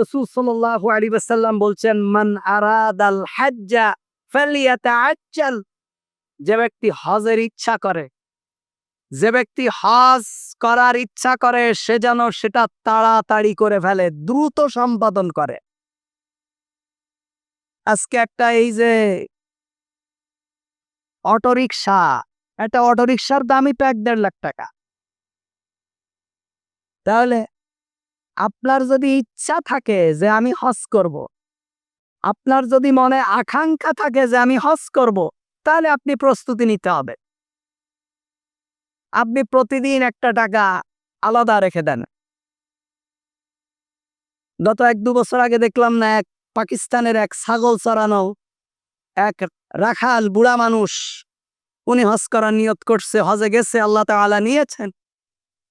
রসুল সাল্লাল্লাহু আলাইহি ওয়াসাল্লাম বলছেন, মান আরাদাল হাজ্জা ফালিয়াতাআজ্জাল। যে ব্যক্তি হজের ইচ্ছা করে, যে ব্যক্তি হজ করার ইচ্ছা করে, সে যেন সেটা তাড়াতাড়ি করে ফেলে, দ্রুত সম্পাদন করে। আজকে একটা এই যে অটোরিকশা, একটা অটোরিকশার দামই এক দেড় লাখ টাকা। তাহলে আপনার যদি ইচ্ছা থাকে যে আমি হজ করব। আপনার যদি মনে আকাঙ্ক্ষা থাকে যে আমি হজ করব, তাহলে আপনি প্রস্তুতি নিতে হবে আপনি প্রতিদিন একটা টাকা আলাদা রেখে দেন গত এক দু বছর আগে দেখলাম না, এক পাকিস্তানের এক ছাগল চড়ানো এক রাখাল বুড়া মানুষ, উনি হজ করার নিয়ত করছে, হজে গেছে, আল্লাহ তাআলা নিয়েছেন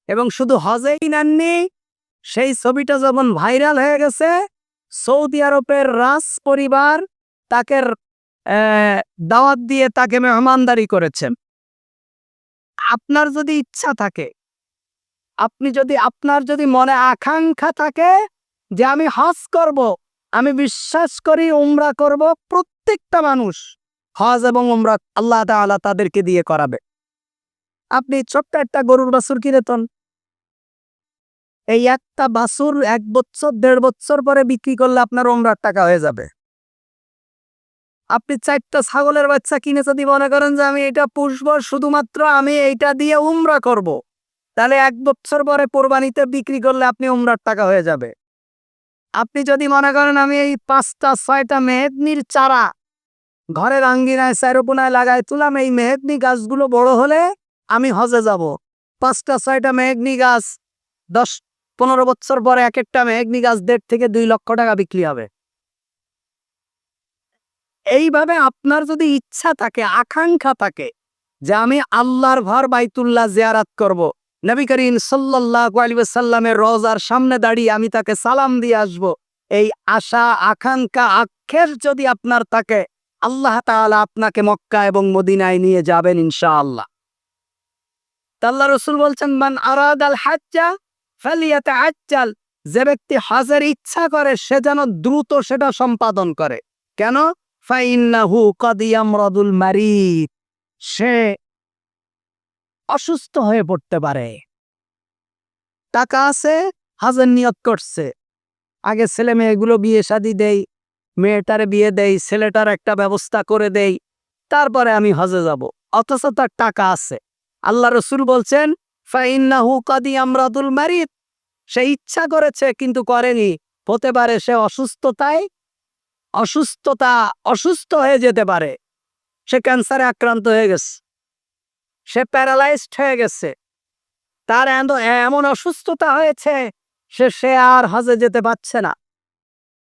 এবং শুধু হজেই নেননি সেই ছবিটা যখন ভাইরাল হয়ে গেছে, সৌদি আরবের রাজ পরিবার তাকে দাওয়াত দিয়ে তাকে মেহমানদারি করেছেন আপনার যদি ইচ্ছা থাকে, আপনি যদি, আপনার যদি মনে আকাঙ্ক্ষা থাকে যে আমি হজ করব, আমি বিশ্বাস করি উমরা করব, প্রত্যেকটা মানুষ হজ এবং উমরা আল্লাহ তাদেরকে দিয়ে করাবে। আপনি ছোট্ট একটা গরুর বাছুর কিনেতন এই একটা বাছুর এক বছর, দেড় বছর পরে বিক্রি করলে আপনার ওমরার টাকা হয়ে যাবে আপনি চারটা ছাগলের বাচ্চা কিনে যদি মনে করেন যে আমি এটা পুষবো, শুধুমাত্র আমি এইটা দিয়ে উমরা করব। তাহলে এক বছর পরে কোরবানিতে বিক্রি করলে আপনি উমরার টাকা হয়ে যাবে আপনি যদি মনে করেন আমি এই পাঁচটা, ছয়টা মেহেদনির চারা ঘরের আঙ্গিনায় চারোপোনায় লাগাই তুলাম, এই মেহেদনি গাছগুলো বড় হলে আমি হজে যাব পাঁচটা, ছয়টা মেহেগনি গাছ দশ পনেরো বছর পরে এক একটা মেঘনি গাছ দেড় থেকে দুই লক্ষ টাকা বিক্রি হবে এইভাবে আপনার যদি ইচ্ছা থাকে, আকাঙ্ক্ষা থাকে যে আমি আল্লাহর ঘর বাইতুল্লাহ জিয়ারাত করব। নবী করিম সাল্লাহ আলিবাসাল্লামের রোজার সামনে দাঁড়িয়ে আমি তাকে সালাম দিয়ে আসব। এই আশা, আকাঙ্ক্ষা আক্ষের যদি আপনার থাকে, আল্লাহ তাআলা আপনাকে মক্কা এবং মদিনায় নিয়ে যাবেন ইনশাআল্লাহ আল্লাহ রসুল বলছেন, মান আরাদ আল হাজ্জা ফালিয়াতে আজ্জাল যে ব্যক্তি হজের ইচ্ছা করে, সে যেন দ্রুত সেটা সম্পাদন করে। কেন? ফাইন্নাহু কদিয়ামরাদুল মারিদ, সে অসুস্থ হয়ে পড়তে পারে। টাকা আছে, হাজের নিয়ত করছে। আগে ছেলে মেয়েগুলো বিয়ে শাদি দেই, মেয়েটারে বিয়ে দেই, ছেলেটার একটা ব্যবস্থা করে দেই, তারপরে আমি হজে যাব। অথচ তার টাকা আছে। আল্লাহ রসুল বলছেন কাদি আমরাদুল মারিদ। সে ইচ্ছা করেছে, কিন্তু করেনি। হতে পারে সে অসুস্থতায়, অসুস্থতা অসুস্থ হয়ে যেতে পারে। সে ক্যান্সারে আক্রান্ত হয়ে গেছে। সে প্যারালাইজড হয়ে গেছে। তার এমন অসুস্থতা হয়েছে, সে সে আর হজে যেতে পারছে না।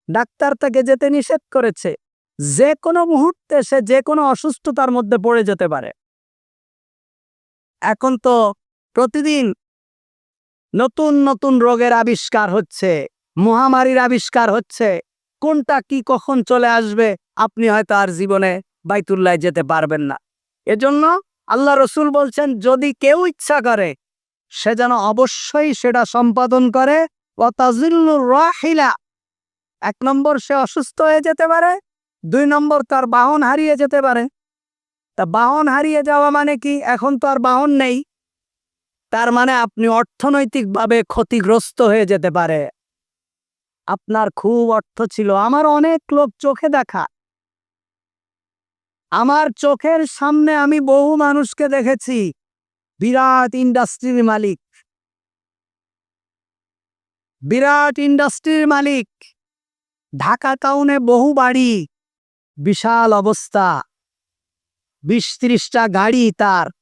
ডাক্তার তাকে যেতে নিষেধ করেছে। যে কোনো মুহূর্তে সে যে কোনো অসুস্থতার মধ্যে পড়ে যেতে পারে। এখন তো প্রতিদিন নতুন নতুন রোগের আবিষ্কার হচ্ছে, মহামারীর আবিষ্কার হচ্ছে। কোনটা কি কখন চলে আসবে, আপনি হয়তো আর জীবনে বাইতুল্লায় যেতে পারবেন না। এজন্য আল্লাহ রসুল বলছেন, যদি কেউ ইচ্ছা করে, সে যেন অবশ্যই সেটা সম্পাদন করে। রাহিলা। এক নম্বর, সে অসুস্থ হয়ে যেতে পারে। দুই নম্বর, তার বাহন হারিয়ে যেতে পারে। তা বাহন হারিয়ে যাওয়া মানে কি? এখন তো আর বাহন নেই। তার মানে আপনি অর্থনৈতিকভাবে ক্ষতিগ্রস্ত হয়ে যেতে পারে। আপনার খুব অর্থ ছিল। আমার অনেক লোক চোখে দেখা। আমার চোখের সামনে আমি বহু মানুষকে দেখেছি। বিরাট ইন্ডাস্ট্রির মালিক। বিরাট ইন্ডাস্ট্রির মালিক। ঢাকা টাউনে বহু বাড়ি। বিশাল অবস্থা। বিশ ত্রিশটা গাড়ি তার।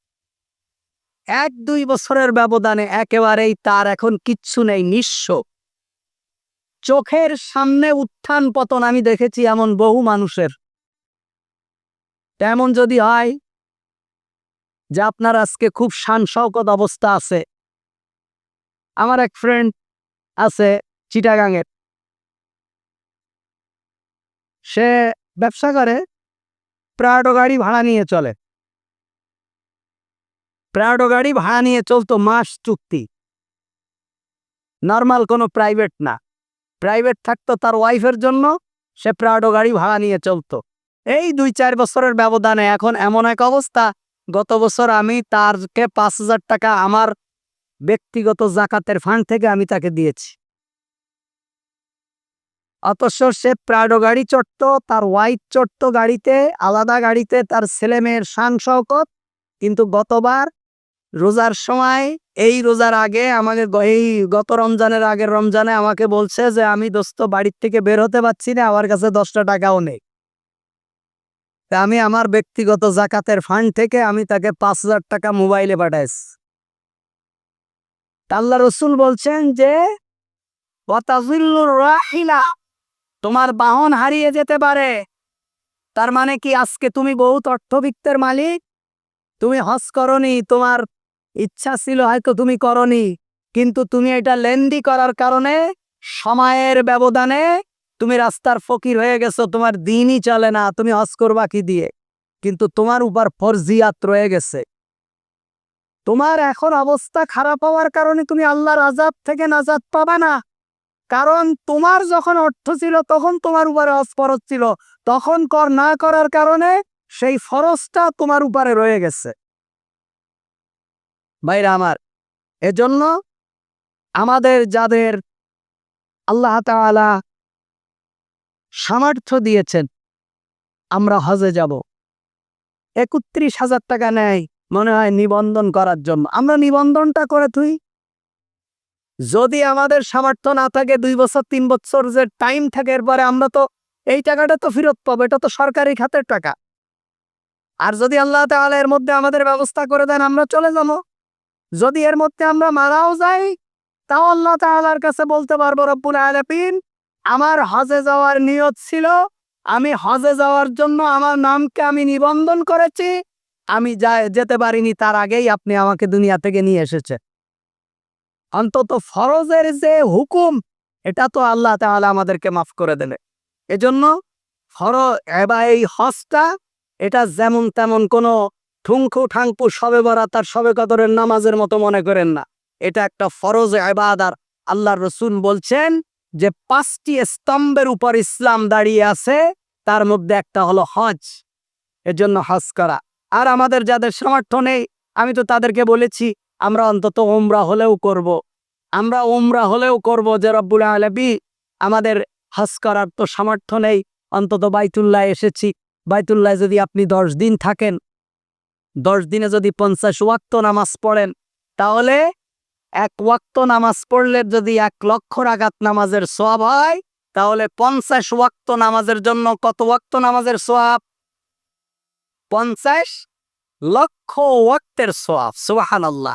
এক দুই বছরের ব্যবধানে একেবারেই তার এখন কিচ্ছু নেই, নিঃস্ব। চোখের সামনে উত্থান পতন, আমি দেখেছি এমন বহু মানুষের। তেমন যদি হয় যে আপনার আজকে খুব শান শওকত অবস্থা আছে। আমার এক ফ্রেন্ড আছে চিটাগাঙের। সে ব্যবসা করে প্রাডো গাড়ি ভাড়া নিয়ে চলে। প্রাডো গাড়ি ভাড়া নিয়ে চলতো মাস চুক্তি। নর্মাল কোনো প্রাইভেট না। প্রাইভেট থাকতো তার ওয়াইফের জন্য, সে প্রাডো গাড়ি ভাড়া নিয়ে চলতো। এই দুই চার বছরের ব্যবধানে এখন এমন এক অবস্থা, গত বছর আমি তারকে পাঁচ হাজার টাকা আমার ব্যক্তিগত জাকাতের ফান্ড থেকে আমি তাকে দিয়েছি। অথচ সে প্রাডো গাড়ি চড়ত, তার ওয়াইফ চড়ত গাড়িতে, আলাদা গাড়িতে, তার ছেলে মেয়ের শান শওকত কিন্তু গতবার রোজার সময়, এই রোজার আগে আমাকে এই গত রমজানের আগের রমজানে আমাকে বলছে যে, আমি দোস্ত বাড়ির থেকে বের হতে পারছি না, আমার কাছে দশটা টাকাও নেই। আমি আমার ব্যক্তিগত জাকাতের ফান্ড থেকে আমি তাকে পাঁচ হাজার টাকা মোবাইলে পাঠাইছি। আল্লাহ রসুল বলছেন যে তোমার বাহন হারিয়ে যেতে পারে। তার মানে কি আজকে তুমি বহুত অর্থবিত্তের মালিক? তুমি হজ করনি, তোমার ইচ্ছা ছিল হয়তো তুমি করনি, কিন্তু তুমি এটা লেন্দি করার কারণে, সময়ের ব্যবধানে তুমি রাস্তার ফকির হয়ে গেছো, তোমার দিনই চলে না, তুমি হজ করবা কি দিয়ে? কিন্তু তোমার উপর ফরজিয়াত রয়ে গেছে। তোমার এখন অবস্থা খারাপ হওয়ার কারণে তুমি আল্লাহর আজাব থেকে নাজাদ পাবা না। কারণ তোমার যখন অর্থ ছিল, তখন তোমার উপরে হজ ছিল, তখন কর না করার কারণে সেই ফরজটা তোমার উপরে রয়ে গেছে। ভাইরা আমার, এজন্য আমাদের যাদের আল্লাহ তাআলা সামর্থ্য দিয়েছেন, আমরা হজে যাব। একত্রিশ হাজার টাকা নেয় মনে হয় নিবন্ধন করার জন্য। আমরা নিবন্ধনটা করে তুই যদি আমাদের সামর্থ্য না থাকে, দুই বছর, তিন বছর যে টাইম থাকে, এরপরে আমরা তো এই টাকাটা তো ফেরত পাবো, এটা তো সরকারি খাতের টাকা। আর যদি আল্লাহ তাআলা এর মধ্যে আমাদের ব্যবস্থা করে দেন, আমরা চলে যাব। যদি এর মধ্যে আমরা মারাও যাই তাও আল্লাহ তাআলার কাছে বলতে পারব, রব্বুল আলামিন, আমার হজে যাওয়ার নিয়ত ছিল, আমি হজে যাওয়ার জন্য আমার নামকে আমি নিবন্ধন করেছি, আমি যা যেতে পারিনি তার আগেই আপনি আমাকে দুনিয়া থেকে নিয়ে এসেছে অন্তত ফরজের যে হুকুম, এটা তো আল্লাহ তাআলা আমাদেরকে মাফ করে দেবে। এজন্য ফর এবার এই হজটা, এটা যেমন তেমন কোনো ঠুঙ্কু ঠাঙ্কু সবে বরা তার সবে কদরের নামাজের মতো মনে করেন না। এটা একটা ফরজ এবাদার আল্লাহ রসুল বলছেন যে, পাঁচটি স্তম্ভের উপর ইসলাম দাঁড়িয়ে আছে, তার মধ্যে একটা হলো হজ, এজন্য হজ করা। আর আমাদের যাদের সামর্থ্য নেই, আমি তো তাদেরকে বলেছি, আমরা অন্তত ওমরা হলেও করব। আমরা ওমরা হলেও করব যে, রব্বুল আলবী আমাদের হজ করার তো সামর্থ্য নেই। অন্তত বাইতুল্লাহ এসেছি। বাইতুল্লাহ যদি আপনি দশ দিন থাকেন দশ দিনে যদি পঞ্চাশ ওয়াক্ত নামাজ পড়েন, তাহলে এক ওয়াক্ত নামাজ পড়লে যদি এক লক্ষ রাগাত নামাজের সোয়াব হয়, তাহলে পঞ্চাশ ওয়াক্ত নামাজের জন্য কত ওয়াক্ত নামাজের সোয়াব পঞ্চাশ লক্ষ ওয়াক্তের সোয়াব সুবাহান আল্লাহ